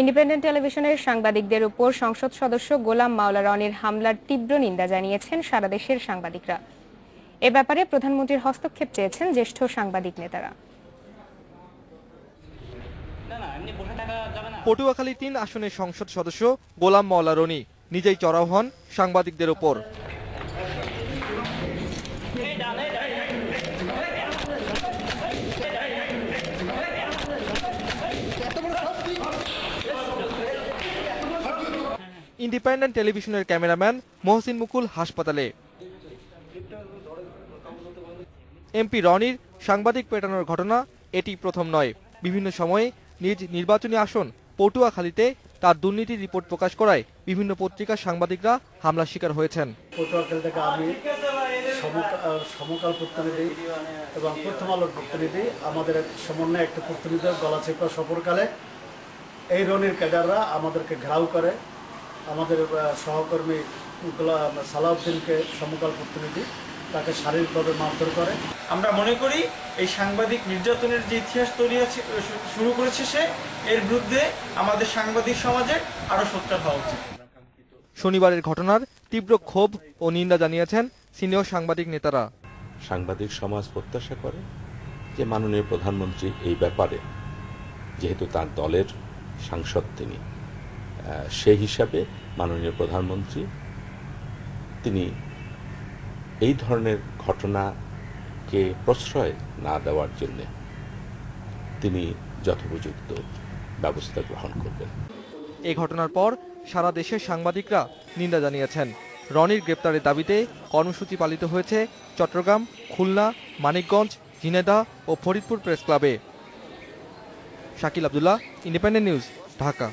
Independent টেলিভিশনের সাংবাদিকদের উপর সংসদ সদস্য গোলাম মাওলা রনির হামলার তীব্র নিন্দা জানিয়েছেন সারা দেশের সাংবাদিকরা। এ ব্যাপারে প্রধানমন্ত্রীর হস্তক্ষেপ চেয়েছেন জ্যেষ্ঠ সাংবাদিক নেতারা। পটুয়াখালী তিন আসনের সংসদ সদস্য গোলাম মাওলা রনি নিজেই চড়াও হন সাংবাদিকদের ওপর ইন্ডিপেন্ডেন্ট টেলিভিশনের ক্যামেরাম্যান মহসিন মুকুল হাসপাতালে। এমপি রনির সাংবাদিক পেটানোর ঘটনা এটি প্রথম নয়। বিভিন্ন সময়ে নিজ নির্বাচনী আসন পটুয়াখালীতে তার দুর্নীতির রিপোর্ট প্রকাশ করায় বিভিন্ন পত্রিকার সাংবাদিকরা হামলার শিকার হয়েছেন। পটুয়াখালী থেকে আমি সমকাল প্রতিনিধি এবং প্রথম আলোর প্রতিনিধি, আমাদের সমন্বয়ে একটা প্রতিনিধি গলাচিপা সফরকালে এই রনির ক্যাডাররা আমাদেরকে ঘেরাও করে। আমাদের সহকর্মী গোলা- সালাউদ্দিনকে সমকাল প্রতিনিধি তাকে শারীরিকভাবে মারধর করে। আমরা মনে করি এই সাংবাদিক নির্যাতনের যে ইতিহাস তৈরি আছে শুরু করেছে সে এর বিরুদ্ধে আমাদের সাংবাদিক সমাজে আরও সোচ্চার হওয়া উচিত। শনিবারের ঘটনার তীব্র ক্ষোভ ও নিন্দা জানিয়েছেন সিনিয়র সাংবাদিক নেতারা। সাংবাদিক সমাজ প্রত্যাশা করে যে মাননীয় প্রধানমন্ত্রী এই ব্যাপারে যেহেতু তার দলের সাংসদ তিনি। সেই হিসাবে মাননীয় প্রধানমন্ত্রী, তিনি এই ধরনের ঘটনাকে প্রশ্রয় না দেওয়ার জন্য তিনি যথোপযুক্ত ব্যবস্থা গ্রহণ করবেন। এই ঘটনার পর সারা দেশের সাংবাদিকরা নিন্দা জানিয়েছেন। রনির গ্রেপ্তারের দাবিতে কর্মসূচি পালিত হয়েছে চট্টগ্রাম, খুলনা, মানিকগঞ্জ ঝিনেদা ও ফরিদপুর প্রেস ক্লাবে। Shakil Abdullah, independent news, Dhaka.